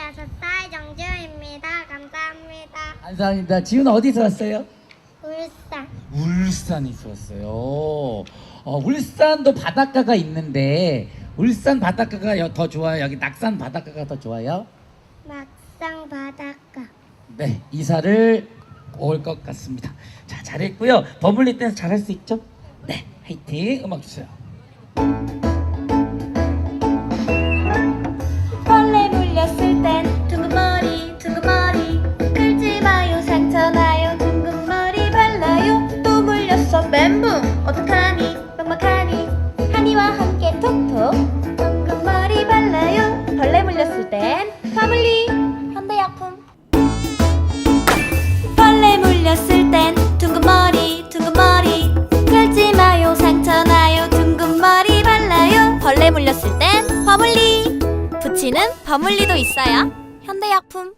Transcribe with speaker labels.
Speaker 1: 16살 정지우입니다. 감사합니다. 감사합니다. 지훈 어디서 왔어요?
Speaker 2: 울산.
Speaker 1: 울산에서 왔어요. 어, 울산도 바닷가가 있는데 울산 바닷가가 더 좋아요? 여기 낙산 바닷가가 더 좋아요?
Speaker 2: 막상 바닷가.
Speaker 1: 네, 이사를 올 것 같습니다. 자, 잘했고요. 버블리 댄스 잘할 수 있죠? 네, 화이팅. 음악 주세요.
Speaker 3: 물렸을 땐 버물리. 붙이는 버물리도 있어요. 현대약품